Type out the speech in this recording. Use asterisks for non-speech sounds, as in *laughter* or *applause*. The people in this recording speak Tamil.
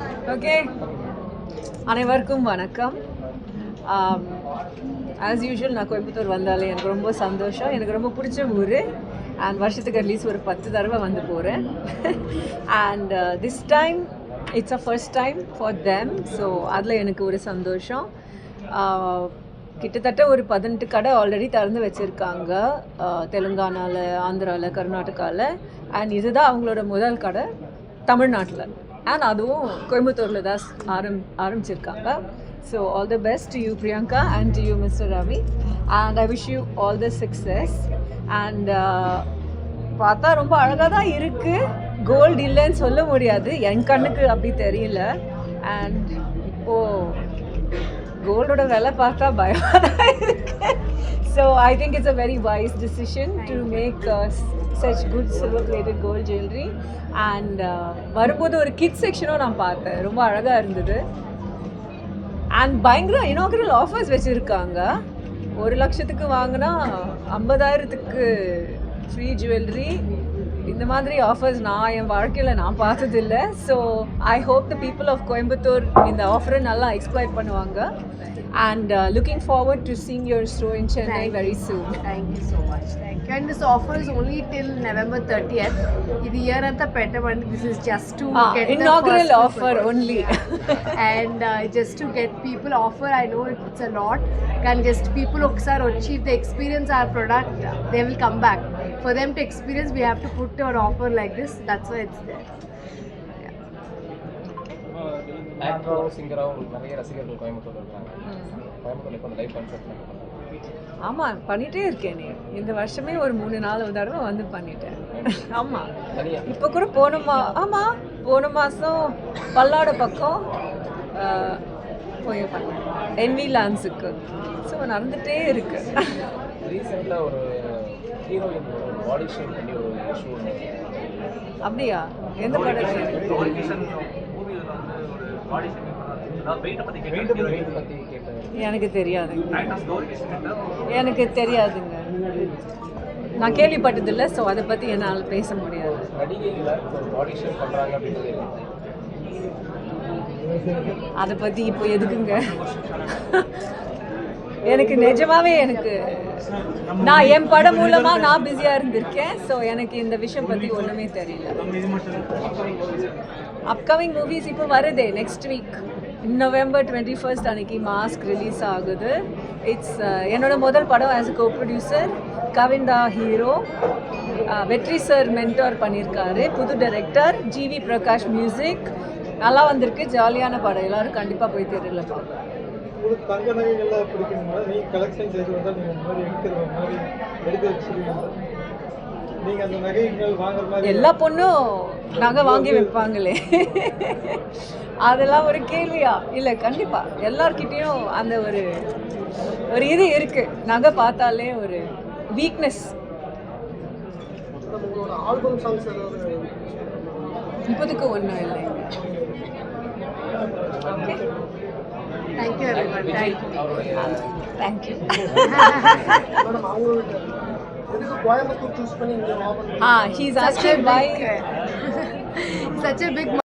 ஓகே அனைவருக்கும் வணக்கம். Um, ஆஸ் யூஷுவல் நான் கோயம்புத்தூர் வந்தாலே எனக்கு ரொம்ப சந்தோஷம். எனக்கு ரொம்ப பிடிச்ச ஊர். அண்ட் வருஷத்துக்கு அட்லீஸ்ட் ஒரு பத்து தடவை வந்து போகிறேன் and this time it's a first time for them so அதில் எனக்கு ஒரு சந்தோஷம். Uh, கிட்டத்தட்ட ஒரு பதினெட்டு கடை ஆல்ரெடி திறந்து வச்சுருக்காங்க. Uh, தெலுங்கானாவில் ஆந்திராவில் கர்நாடகாவில் அண்ட் இதுதான் அவங்களோட முதல் கடை தமிழ்நாட்டில். அண்ட் அதுவும் கோயம்புத்தூரில் தான் ஆரம் ஆரம்பிச்சிருக்காங்க. So all the best you Priyanka and you mister Ravi and I wish you all the success and பார்த்தா ரொம்ப அழகாக தான் இருக்குது கோல்டு இல்லைன்னு சொல்ல முடியாது. என் கண்ணுக்கு அப்படி தெரியல. அண்ட் இப்போது கோல்டோட விலை பார்த்தா பயமாக தான் இருக்கு. So I think it's a very wise decision to make such good silver plated gold jewellery and வரும்போது ஒரு கிட் செக்ஷனும் நான் பார்த்தேன். ரொம்ப அழகாக இருந்தது. அண்ட் பயங்கர இனோகிரல் ஆஃபர்ஸ் வச்சுருக்காங்க. ஒரு லட்சத்துக்கு வாங்கினா ஐம்பதாயிரத்துக்கு ஃப்ரீ ஜுவல்லரி இந்த மாதிரி ஆஃபர்ஸ் நான் என் வாழ்க்கையில் நான் பார்த்ததில்லை so I hope the people of Coimbatore இந்த ஆஃபரை நல்லா எக்ஸ்ப்ளாய்ட் பண்ணுவாங்க and uh, looking forward to seeing your store in Chennai Thank very soon. Thank you so much. Thank you. And this offer is only till November 30th. This year at the Petaman, this is just to ah, get inaugural offer only. and uh, just to get people offer, I know it's a lot. And just people, if they experience our product, they will come back. for them to experience, we have to put an offer like this. That's why it's there. ஆக்டராகவும் சிங்கராகவும் நிறைய mm-hmm. ஆமாம் பண்ணிகிட்டே இருக்கேன் நீ. இந்த வருஷமே ஒரு மூணு நாலு தடவை வந்து பண்ணிட்டேன். *laughs* ஆமாம் இப்போ கூட போன மா ஆமாம் போன மாதம் பல்லாட பக்கம் போய் பண்ணேன் என்வி லான்ஸுக்கு ஸோ நடந்துகிட்டே இருக்கு. ரீசெண்டாக ஒரு ஹீரோயின் பண்ணி ஒரு இஷ்யூ அப்படியா? எந்த படத்தில் எனக்கு தெரியாதுங்க எனக்கு தெரியாதுங்க. நான் கேள்விப்பட்டதில்லை ஸோ அதை பற்றி என்னால் பேச முடியாது. அதை பற்றி இப்போ எதுக்குங்க? எனக்கு நிஜமாவே எனக்கு நான் என் படம் மூலமாக நான் பிஸியாக இருந்திருக்கேன். ஸோ எனக்கு இந்த விஷயம் பற்றி ஒன்றுமே தெரியல. அப்கமிங் மூவிஸ் இப்போ வருதே next week November twenty first அன்னைக்கு மாஸ்க் ரிலீஸ் ஆகுது. இட்ஸ் uh, என்னோட முதல் படம் as a co producer Kavinda hero Vetri sir mentor பண்ணியிருக்காரு புது டைரக்டர் ஜிவி பிரகாஷ் மியூசிக் நல்லா வந்திருக்கு. ஜாலியான படம். எல்லாரும் கண்டிப்பாக போய் தெரியல பார்க்கலாம் உங்களுக்கு தங்க நகைகள்லாம் பிடிக்குமா நீங்க கலெக்ஷன் செய்து வந்தால் நீங்கள் இந்த மாதிரி எடுக்கிற மாதிரி எடுக்க வச்சுருவீங்க நீங்கள் அந்த நகைகள் வாங்குற மாதிரி எல்லா பொண்ணும் நகை வாங்கி வைப்பாங்களே. அதெல்லாம் ஒரு கேள்வியா? இல்லை கண்டிப்பாக எல்லார்கிட்டேயும் அந்த ஒரு ஒரு இது இருக்கு. நகை பார்த்தாலே ஒரு வீக்னஸ் இப்போதைக்கு ஒன்றும் இல்லைங்க. தேங்க்யூ மேடம் அவங்களோட எதுக்கு கோயம்புத்தூர் சூஸ் பண்ணி இங்கே open ah he's a star *laughs* by such a big